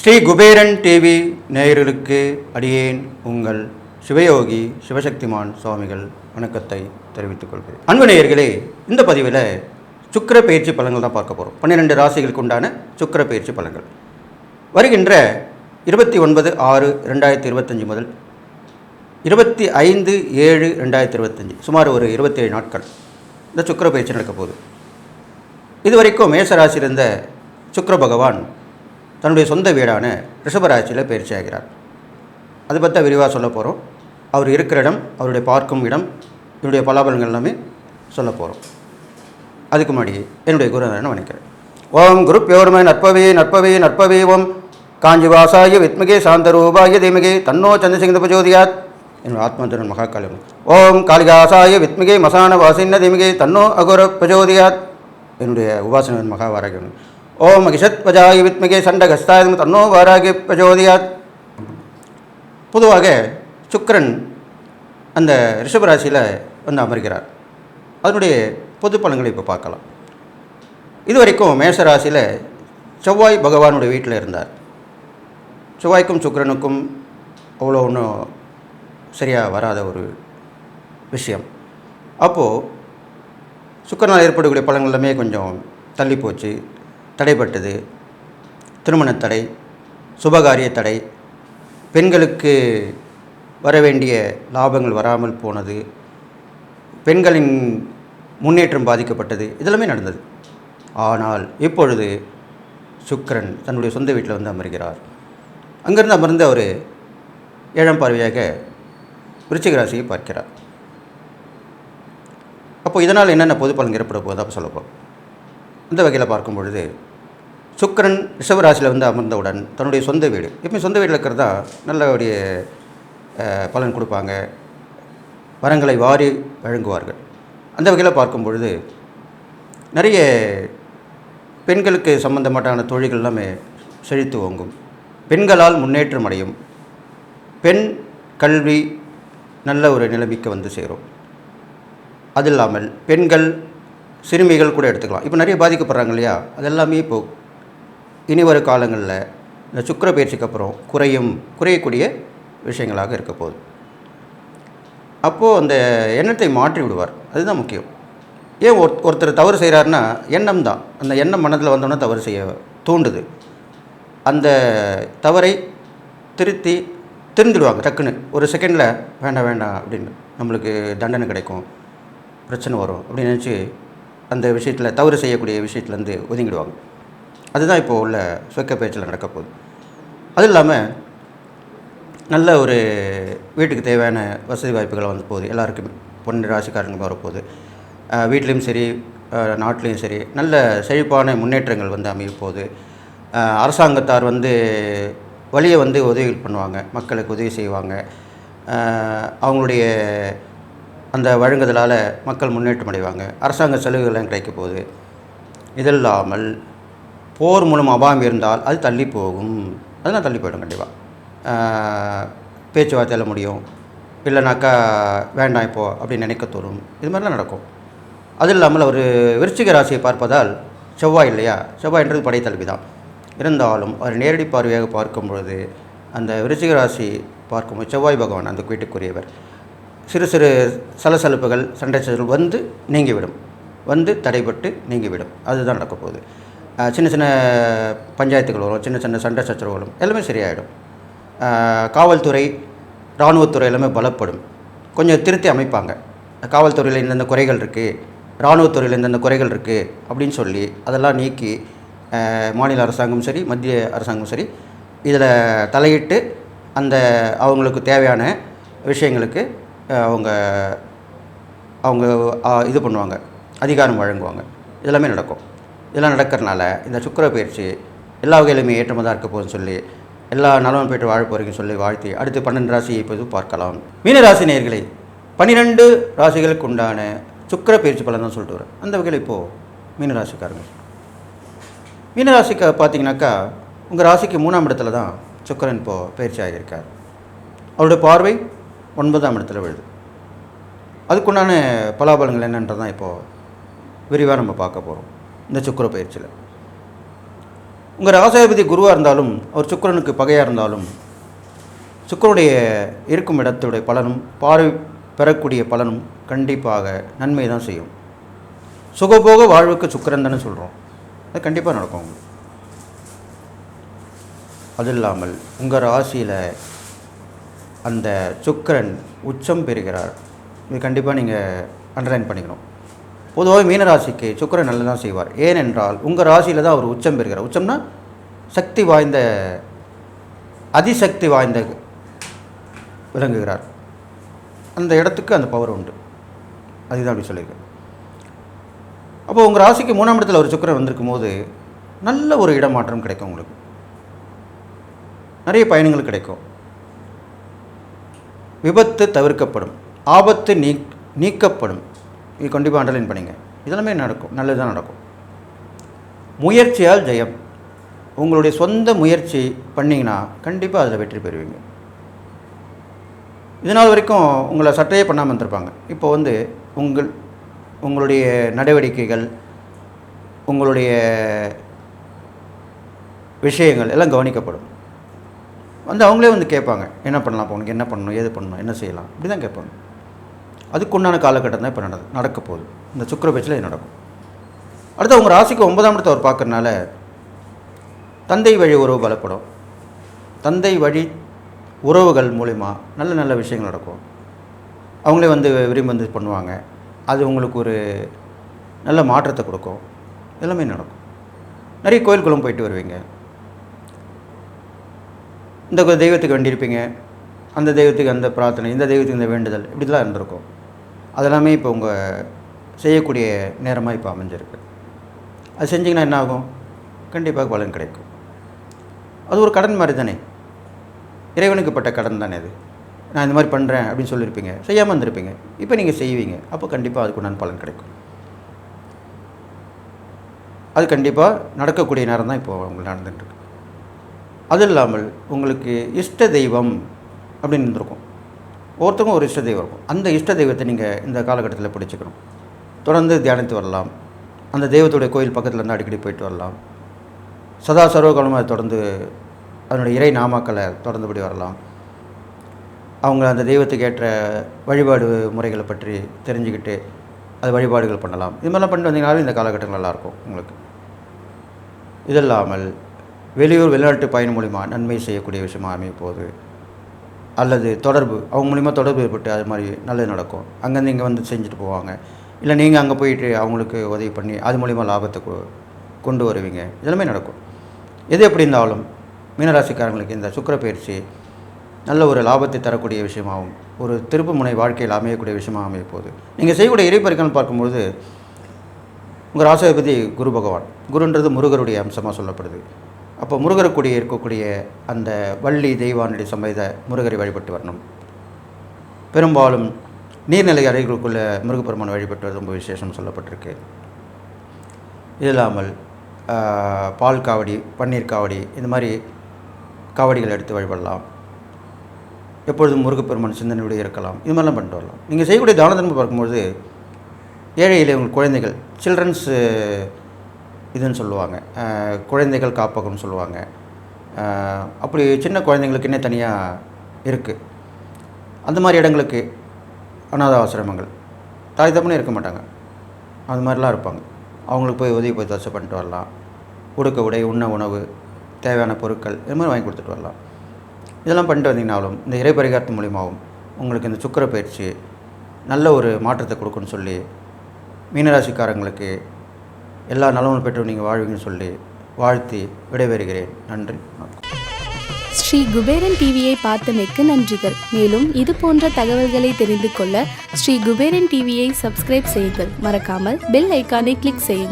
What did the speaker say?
Sri Kuberan TV நேயர்களுக்கு அடியேன் உங்கள் சிவயோகி சிவசக்திமான் சுவாமிகள் வணக்கத்தை தெரிவித்துக் கொள்கிறேன். அன்பு நேயர்களே இந்த பதிவில் சுக்கர பயிற்சி பலன்கள் தான் பார்க்க போகிறோம் பன்னிரெண்டு ராசிகளுக்கு உண்டான சுக்கிர பயிற்சி பலன்கள். வருகின்ற இருபத்தி ஒன்பது ஆறு ரெண்டாயிரத்தி இருபத்தஞ்சி முதல் இருபத்தி ஐந்து ஏழு ரெண்டாயிரத்தி இருபத்தஞ்சி சுமார் ஒரு இருபத்தேழு நாட்கள். இந்த சுக்கர பயிற்சி நடக்க போகுது. இதுவரைக்கும் மேசராசியில் இருந்த பகவான் தன்னுடைய சொந்த வீடான ரிஷபராசியில் பயிற்சி ஆகிறார். அதை பற்றி விரிவாக சொல்ல போகிறோம் அவர் இருக்கிற இடம் அவருடைய பார்க்கும் இடம் என்னுடைய பலாபலங்கள் எல்லாமே சொல்ல போகிறோம் அதுக்கு முன்னாடி என்னுடைய குருநாதனை வணக்கிறேன் ஓம் குரு பியோர்மை நற்பவே நற்பவே நற்பவே ஓம். காஞ்சிவாசாய வித்மகே சாந்தரூபாய தீமகே தன்னோ சந்திரசிங்க பிரஜோதியாத் என்னோட ஆத்மந்திரன் மகாகாளி ஓம் காளிகாசாய வித்மிகை மசான வாசின்ன திமிகை தன்னோ அகுர பிரஜோதியாத். என்னுடைய உபாசனன் மகாவாராகியம் ஓம் அகிஷத் வித்மிகை வித்மிகே சண்டகஸ்தாயம் தன்னோ வாராகி பிரஜோதியாத். பொதுவாக சுக்கரன் அந்த ரிஷபராசியில் வந்து அமர்கிறார். அதனுடைய பொது பலன்களை இப்போ பார்க்கலாம். இதுவரைக்கும் மேஷராசியில் செவ்வாய் பகவானுடைய வீட்டில் இருந்தார். செவ்வாய்க்கும் சுக்கரனுக்கும் அவ்வளோ ஒன்றும் சரியாக வராத ஒரு விஷயம். அப்போது சுக்கரனால் ஏற்படக்கூடிய பலன்கள் எல்லாமே கொஞ்சம் தள்ளி போச்சு. தடைப்பட்டது திருமணத் தடை சுபகாரிய தடை பெண்களுக்கு வர வேண்டிய லாபங்கள் வராமல் போனது பெண்களின் முன்னேற்றம் பாதிக்கப்பட்டது இதெல்லாமே நடந்தது. ஆனால் இப்பொழுது சுக்கிரன் தன்னுடைய சொந்த வீட்டில் வந்து அமர்கிறார். அங்கிருந்து அமர்ந்து அவர் ஏழாம் பார்வையாக விருச்சிக ராசியை பார்க்கிறார். அப்போ இதனால் என்னென்ன பொது பலன் ஏற்பட போகுது அப்போ சொல்லப்போம் இந்த வகையில் பார்க்கும் பொழுது சுக்கிரன் ரிஷபராசியில் வந்து அமர்ந்தவுடன் தன்னுடைய சொந்த வீடு எப்பயும் சொந்த வீட்டில் இருக்கிறதா நல்லபடிய பலன் கொடுப்பாங்க. வரங்களை வாரி வழங்குவார்கள். அந்த வகையில் பார்க்கும் பொழுது நிறைய பெண்களுக்கு சம்பந்தமாட்டான தொழில்கள் எல்லாமே செழித்து ஓங்கும். பெண்களால் முன்னேற்றம் அடையும். பெண் கல்வி நல்ல ஒரு நிலைமைக்கு வந்து சேரும். அது இல்லாமல் பெண்கள் சிறுமிகள் கூட எடுத்துக்கலாம். இப்போ நிறைய பாதிக்கப்படுறாங்க இல்லையா? அது எல்லாமே இப்போ இனி வரும் காலங்களில் இந்த சுக்கிர பயிற்சிக்கு அப்புறம் குறையும் குறையக்கூடிய விஷயங்களாக இருக்க போகுது. அப்போது அந்த எண்ணத்தை மாற்றி விடுவார். அதுதான் முக்கியம். ஏன் ஒரு ஒருத்தர் தவறு செய்கிறாருன்னா எண்ணம் தான். அந்த எண்ணம் மனதில் வந்தோன்னே தவறு செய்ய தூண்டுது அந்த தவறை திருத்தி திருந்துடுவாங்க டக்குன்னு. ஒரு செகண்டில் வேண்டாம் வேண்டாம் அப்படின்னு நம்மளுக்கு தண்டனை கிடைக்கும் பிரச்சனை வரும் அப்படின்னு நினச்சி அந்த விஷயத்தில் தவறு செய்யக்கூடிய விஷயத்துலேருந்து ஒதுங்கிடுவாங்க. அதுதான் இப்போ உள்ள சொக்க பேச்சில் நடக்க போகுது. அது இல்லாமல் நல்ல ஒரு வீட்டுக்கு தேவையான வசதி வாய்ப்புகள் வந்து போகுது. எல்லாருக்குமே பொண்ணு ராசிக்காரங்க வரப்போகுது. வீட்லேயும் சரி நாட்டிலையும் சரி நல்ல செழிப்பான முன்னேற்றங்கள் வந்து அமைய போகுது அரசாங்கத்தார் வந்து வழியை வந்து உதவிகள் பண்ணுவாங்க மக்களுக்கு உதவி செய்வாங்க. அவங்களுடைய அந்த வழங்குதலால் மக்கள் முன்னேற்றம் அடைவாங்க. அரசாங்க செலவுகள்லாம் கிடைக்க போகுது. இதில்லாமல் போர் மூலம் அபாயம் இருந்தால் அது தள்ளி போகும். அதெல்லாம் தள்ளி போயிடும் கண்டிப்பாக பேச்சுவார்த்தையில் முடியும். இல்லைனாக்கா வேண்டாம் இப்போ அப்படின்னு நினைக்க தோணும். இது மாதிரிலாம் நடக்கும். அது இல்லாமல் அவர் விருச்சிக ராசியை பார்ப்பதால் செவ்வாய் இல்லையா? செவ்வாய்ன்றது படைத்தல்வி தான் இருந்தாலும் அவர் நேரடி பார்வையாக பார்க்கும் பொழுது அந்த விருச்சிக ராசி பார்க்கும்போது செவ்வாய் பகவான் அந்த வீட்டுக்குரியவர். சிறு சிறு சலசலப்புகள் சண்டை சச்சரவுகள் வந்து நீங்கிவிடும். வந்து தடைபட்டு நீங்கிவிடும். அதுதான் நடக்க போகுது. சின்ன சின்ன பஞ்சாயத்துகள் வரும். சின்ன சின்ன சண்டை சச்சரவுகளும் எல்லாமே சரியாயிடும். காவல்துறை இராணுவத்துறை எல்லாமே பலப்படும். கொஞ்சம் திருத்தி அமைப்பாங்க. காவல்துறையில் இந்தந்த குறைகள் இருக்குது இராணுவத்துறையில் இந்தந்த குறைகள் இருக்குது அப்படின்னு சொல்லி அதெல்லாம் நீக்கி மாநில அரசாங்கமும் சரி மத்திய அரசாங்கம் சரி இதில் தலையிட்டு அந்த அவங்களுக்கு தேவையான விஷயங்களுக்கு அவங்க அவங்க இது பண்ணுவாங்க அதிகாரம் வழங்குவாங்க. இதெல்லாமே நடக்கும். இதெல்லாம் நடக்கிறனால இந்த சுக்கிர பயிற்சி எல்லா வகையிலுமே ஏற்றமாக தான் இருக்க போகுதுன்னு சொல்லி எல்லா நலமும் பெற்று வாழ போகிறீங்கன்னு சொல்லி வாழ்த்தி அடுத்து பன்னெண்டு ராசியை இப்போது பார்க்கலாம். மீன ராசி பன்னிரெண்டு ராசிகளுக்கு உண்டான சுக்கிர பயிற்சி பலன் தான் சொல்லிட்டு வரேன் அந்த வகையில் இப்போது மீன ராசிக்காரங்க. மீனராசிக்கு பார்த்தீங்கன்னாக்கா உங்கள் ராசிக்கு மூணாம் இடத்துல தான் சுக்கரன் இப்போது பயிற்சி ஆகியிருக்கார். அவருடைய பார்வை ஒன்பதாம் இடத்துல விழுது. அதுக்குண்டான பலாபலங்கள் என்னன்றதான் இப்போது விரிவாக நம்ம பார்க்க போகிறோம் இந்த சுக்கிர பயிற்சியில். உங்கள் ராசாதிபதி குருவாக இருந்தாலும் அவர் சுக்கிரனுக்கு பகையாக இருந்தாலும் சுக்கிரனுடைய இருக்கும் இடத்துடைய பலனும் பார்வை பெறக்கூடிய பலனும் கண்டிப்பாக நன்மை தான் செய்யும். சுகபோக வாழ்வுக்கு சுக்கிரன் தானே சொல்கிறோம் அது கண்டிப்பாக நடக்கும். உங்களுக்கு அது இல்லாமல் உங்கள் ராசியில் அந்த சுக்கிரன் உச்சம் பெறுகிறார். இது கண்டிப்பாக நீங்கள் அண்டர்லைன் பண்ணிக்கணும். பொதுவாக மீனராசிக்கு சுக்கிரன் நல்லது தான் செய்வார். ஏனென்றால் உங்கள் ராசியில் தான் அவர் உச்சம் பெறுகிறார். உச்சம்னா சக்தி வாய்ந்த அதிசக்தி வாய்ந்த விளங்குகிறார். அந்த இடத்துக்கு அந்த பவர் உண்டு. அதுதான் அப்படி சொல்லியிருக்கேன். அப்போ உங்கள் ராசிக்கு மூணாம் இடத்துல ஒரு சுக்கிரன் வந்திருக்கும் போது நல்ல ஒரு இடமாற்றம் கிடைக்கும் உங்களுக்கு. நிறைய பயணங்கள் கிடைக்கும். விபத்து தவிர்க்கப்படும். ஆபத்து நீ நீக்கப்படும். இது கண்டிப்பாக அண்டர்லைன் பண்ணிங்க. இதெல்லாமே நடக்கும். நல்லது தான் நடக்கும். முயற்சியால் ஜெயம். உங்களுடைய சொந்த முயற்சி பண்ணிங்கன்னா கண்டிப்பாக அதில் வெற்றி பெறுவீங்க. இதனால் வரைக்கும் உங்களை சட்டையே பண்ணாமல் இருந்திருப்பாங்க. இப்போ வந்து உங்கள் உங்களுடைய நடவடிக்கைகள் உங்களுடைய விஷயங்கள் எல்லாம் கவனிக்கப்படும். வந்து அவங்களே வந்து கேட்பாங்க என்ன பண்ணலாம் இப்போ உனக்கு? என்ன பண்ணணும்? ஏது பண்ணணும்? என்ன செய்யலாம்? இப்படி தான் கேட்பாங்க. அதுக்குண்டான காலகட்டம் தான் இப்போ நட நடக்க போகுது. இந்த சுக்கர பேச்சில் இது நடக்கும். அடுத்து அவங்க ராசிக்கு ஒன்பதாம் இடத்தை அவர் பார்க்கறனால தந்தை வழி உறவு பலப்படும். தந்தை வழி உறவுகள் மூலிமா நல்ல நல்ல விஷயங்கள் நடக்கும். அவங்களே வந்து விரும்பி வந்து பண்ணுவாங்க. அது உங்களுக்கு ஒரு நல்ல மாற்றத்தை கொடுக்கும். எல்லாமே நடக்கும். நிறைய கோயில்களும் போயிட்டு வருவீங்க. இந்த தெய்வத்துக்கு வேண்டியிருப்பீங்க. அந்த தெய்வத்துக்கு அந்த பிரார்த்தனை இந்த தெய்வத்துக்கு இந்த வேண்டுதல் இப்படிலாம் இருந்திருக்கும். அதெல்லாமே இப்போ உங்கள் செய்யக்கூடிய நேரமாக இப்போ அமைஞ்சிருக்கு. அது செஞ்சிங்கன்னா என்ன ஆகும்? கண்டிப்பாக பலன் கிடைக்கும். அது ஒரு கடன் மாதிரி தானே. இறைவனுக்குப்பட்ட கடன் தானே அது. நான் இந்த மாதிரி பண்ணுறேன் அப்படின்னு சொல்லியிருப்பீங்க. செய்யாமல் இருந்திருப்பீங்க. இப்போ நீங்கள் செய்வீங்க. அப்போ கண்டிப்பாக அதுக்குண்டான பலன் கிடைக்கும். அது கண்டிப்பாக நடக்கக்கூடிய நேரம் தான் இப்போது உங்களுக்கு நடந்துட்டுருக்கு. அது இல்லாமல் உங்களுக்கு இஷ்ட தெய்வம் அப்படின்னு இருந்திருக்கும். ஒருத்தவங்க ஒரு இஷ்ட தெய்வம் இருக்கும். அந்த இஷ்ட தெய்வத்தை நீங்கள் இந்த காலகட்டத்தில் பிடிச்சிக்கணும். தொடர்ந்து தியானித்து வரலாம். அந்த தெய்வத்துடைய கோயில் பக்கத்தில் இருந்து அடிக்கடி போயிட்டு வரலாம். சதா சர்வகாலமாக தொடர்ந்து அதனுடைய இறை நாமாக்களை தொடர்ந்துபடி வரலாம். அவங்க அந்த தெய்வத்துக்கு ஏற்ற வழிபாடு முறைகளை பற்றி தெரிஞ்சுக்கிட்டு அது வழிபாடுகள் பண்ணலாம். இது மாதிரிலாம் பண்ணிட்டு வந்தீங்கனாலும் இந்த காலகட்டங்கள் நல்லாயிருக்கும் உங்களுக்கு. இது இல்லாமல் வெளியூர் வெளிநாட்டு பயணம் மூலிமா நன்மை செய்யக்கூடிய விஷயமா அமைய போகுது அல்லது தொடர்பு அவங்க மூலிமா தொடர்பு ஏற்பட்டு அது மாதிரி நல்லது நடக்கும். அங்கேருந்து இங்கே வந்து செஞ்சுட்டு போவாங்க. இல்லை நீங்கள் அங்கே போயிட்டு அவங்களுக்கு உதவி பண்ணி அது மூலிமா லாபத்தை கொ- கொண்டு வருவீங்க. இதெல்லாமே நடக்கும். எது எப்படி இருந்தாலும் மீனராசிக்காரங்களுக்கு இந்த சுக்கர பயிற்சி நல்ல ஒரு லாபத்தை தரக்கூடிய விஷயமாகவும் ஒரு திருப்பு முனை வாழ்க்கையில் அமையக்கூடிய விஷயமாக அமைய போகுது நீங்கள் செய்யக்கூடிய இறைப்பறிக்கல் பார்க்கும்பொழுது உங்கள் ராசாதிபதி குரு பகவான். குருன்றது முருகருடைய அம்சமாக சொல்லப்படுது. அப்போ முருகருக்குடிய இருக்கக்கூடிய அந்த வள்ளி தெய்வானுடைய சமேத முருகரை வழிபட்டு வரணும். பெரும்பாலும் நீர்நிலை அறைகளுக்குள்ளே முருகப்பெருமான் வழிபட்டு வரது ரொம்ப விசேஷம் சொல்லப்பட்டிருக்கு. இது இல்லாமல் பால் காவடி பன்னீர் காவடி இந்த மாதிரி காவடிகள் எடுத்து வழிபடலாம். எப்பொழுதும் முருகப்பெருமான் சிந்தனையோடு இருக்கலாம். இது மாதிரிலாம் பண்ணிட்டு வரலாம். நீங்கள் செய்யக்கூடிய தான தர்மம் பார்க்கும்பொழுது ஏழையில் உங்கள் குழந்தைகள் சில்ட்ரன்ஸ் இதுன்னு சொல்லுவாங்க. குழந்தைகள் காப்பகம்னு சொல்லுவாங்க. அப்படி சின்ன குழந்தைங்களுக்குன்னே தனியாக இருக்குது அந்த மாதிரி இடங்களுக்கு அனாத ஆசிரமங்கள். தாய் தப்புனே இருக்க மாட்டாங்க. அது மாதிரிலாம் இருப்பாங்க. அவங்களுக்கு போய் உதவி போய் தசை பண்ணிட்டு வரலாம். உடுக்க உடை உண்ண உணவு தேவையான பொருட்கள் இது மாதிரி வாங்கி கொடுத்துட்டு வரலாம். இதெல்லாம் பண்ணிட்டு வந்தீங்கனாலும் இந்த இறை பரிகாரத்து மூலியமாகவும் உங்களுக்கு இந்த சுக்கிர பயிற்சி நல்ல ஒரு மாற்றத்தை கொடுக்குன்னு சொல்லி மீனராசிக்காரங்களுக்கு எல்லா நலமும் பெற்று நீங்கள் வாழ்வீங்கன்னு சொல்லி வாழ்த்தி விடைபெறுகிறேன். நன்றி வணக்கம். ஸ்ரீ குபேரன் டிவியை பார்த்தமைக்கு நன்றிகள். மேலும் இது போன்ற தகவல்களை தெரிந்து கொள்ள ஸ்ரீ குபேரன் டிவியை சப்ஸ்கிரைப் செய்யுங்கள். மறக்காமல் பெல் ஐக்கானை கிளிக் செய்யுங்கள்.